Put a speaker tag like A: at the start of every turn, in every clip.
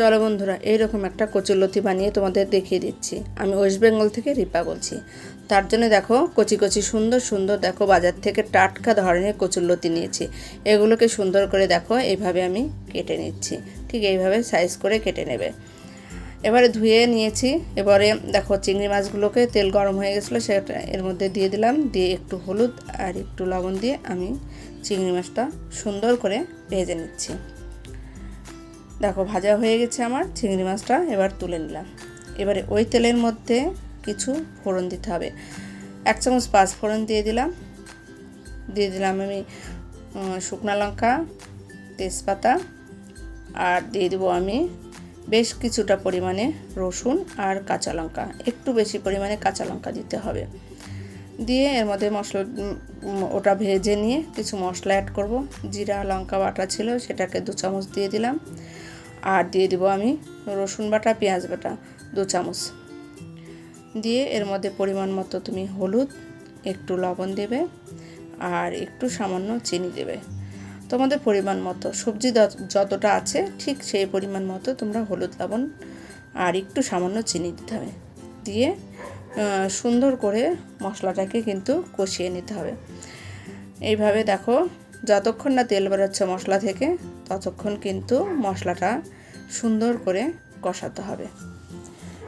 A: চলো বন্ধুরা, এইরকম একটা কচুরলতি বানিয়ে তোমাদের দেখিয়ে দিচ্ছি। আমি ওয়েস্ট বেঙ্গল থেকে রিপা বলছি। তার জন্য দেখো, কচি কচি সুন্দর সুন্দর দেখো, বাজার থেকে টাটকা ধরনের কচুরলতি নিয়েছি। এগুলোকে সুন্দর করে দেখো, এইভাবে আমি কেটে নিচ্ছি। ঠিক এইভাবে সাইজ করে কেটে নেবে। এবারে ধুয়ে নিয়েছি। এবারে দেখো, চিংড়ি মাছগুলোকে তেল গরম হয়ে গেছিল, সেটা এর মধ্যে দিয়ে দিলাম। দিয়ে একটু হলুদ আর একটু লবণ দিয়ে আমি চিংড়ি মাছটা সুন্দর করে ভেজে নিচ্ছি। দেখো, ভাজা হয়ে গেছে আমার, চিংড়ি মাছটা এবার তুলে নিলাম। এবারে ওই তেলের মধ্যে কিছু ফোড়ন দিতে হবে। এক চামচ পাঁচ ফোড়ন দিয়ে দিলাম। দিয়ে দিলাম আমি শুকনো লঙ্কা, তেজপাতা, আর দিয়ে দেবো আমি বেশ কিছুটা পরিমাণে রসুন আর কাঁচা লঙ্কা। একটু বেশি পরিমাণে কাঁচা লঙ্কা দিতে হবে। দিয়ে এর মধ্যে মশলা ওটা ভেজে নিয়ে কিছু মশলা অ্যাড করব। জিরা, লঙ্কা বাটা ছিল, সেটাকে দু চামচ দিয়ে দিলাম। আর দিয়ে দিব আমি রসুন বাটা, পেঁয়াজ বাটা, দু চামচ। দিয়ে এর মধ্যে পরিমাণ মতো তুমি হলুদ, একটু লবণ দেবে আর একটু সামান্য চিনি দেবে। তোমাদের পরিমাণ মতো, সবজি যত- যতটা আছে ঠিক সেই পরিমাণ মতো তোমরা হলুদ, লবণ আর একটু সামান্য চিনি দিতে হবে। দিয়ে সুন্দর করে মশলাটাকে কিন্তু কষিয়ে নিতে হবে। এইভাবে দেখো, যতক্ষণ না তেল বেরোচ্ছে মশলা থেকে, ততক্ষণ কিন্তু মশলাটা সুন্দর করে কষাতে হবে।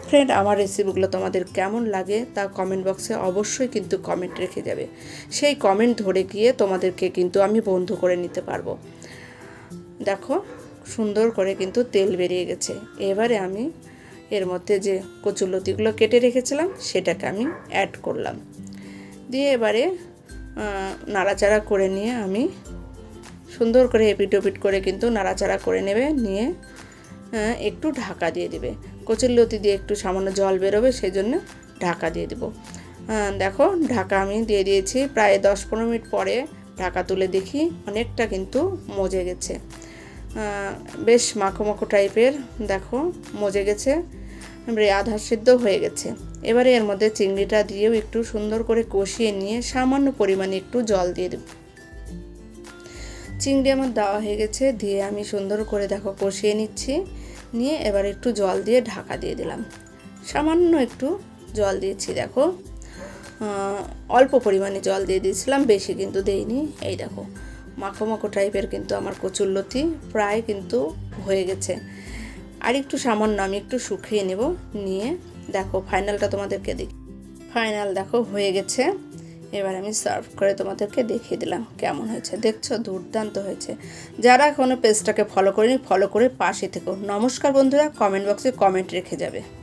A: ফ্রেন্ড আমার রেসিপিগুলো তোমাদের কেমন লাগে তা কমেন্ট বক্সে অবশ্যই কিন্তু কমেন্ট রেখে যাবে। সেই কমেন্ট ধরে গিয়ে তোমাদেরকে কিন্তু আমি বন্ধু করে নিতে পারব। দেখো, সুন্দর করে কিন্তু তেল বেরিয়ে গেছে। এবারে আমি এর মধ্যে যে কচুলতিগুলো কেটে রেখেছিলাম, সেটাকে আমি অ্যাড করলাম। দিয়ে এবারে নাড়াচাড়া করে নিয়ে আমি সুন্দর করে এপিট ওপিট করে কিন্তু নাড়াচাড়া করে নেবে, নিয়ে একটু ঢাকা দিয়ে দিবে। কচুরলতি দিয়ে একটু সামান্য জল বেরোবে সেই জন্য ঢাকা দিয়ে দেবো। দেখো, ঢাকা আমি দিয়ে দিয়েছি। প্রায় দশ পনেরো মিনিট পরে ঢাকা তুলে দেখি, অনেকটা কিন্তু মজে গেছে। বেশ মাখো মাখো টাইপের, দেখো, মজে গেছে। আধা সিদ্ধ হয়ে গেছে। এবারে এর মধ্যে চিংড়িটা দিয়েও একটু সুন্দর করে কষিয়ে নিয়ে সামান্য পরিমাণে একটু জল দিয়ে দেব। চিংড়ি আমার দেওয়া হয়ে গেছে, দিয়ে আমি সুন্দর করে, দেখো, কষিয়ে নিচ্ছি। নিয়ে এবার একটু জল দিয়ে ঢাকা দিয়ে দিলাম। সামান্য একটু জল দিয়েছি, দেখো। অল্প পরিমাণে জল দিয়ে দিয়েছিলাম, বেশি কিন্তু দেইনি। এই দেখো, মাখো মাখো টাইপের কিন্তু আমার কচুরলতি প্রায় কিন্তু হয়ে গেছে। আর একটু সামান্য, আমি একটু শুকিয়ে নেব, নিয়ে দেখো ফাইনালটা তোমাদেরকে দেখি। ফাইনাল দেখো, হয়ে গেছে। এবার আমি সার্ভ করে তোমাদেরকে দেখিয়ে দিলাম কেমন হয়েছে। দেখছ, দুর্দান্ত হয়েছে। যারা এখনও পেজটাকে ফলো করেনি ফলো করে পাশে থেকো। নমস্কার বন্ধুরা কমেন্ট বক্সে কমেন্ট রেখে যাবে।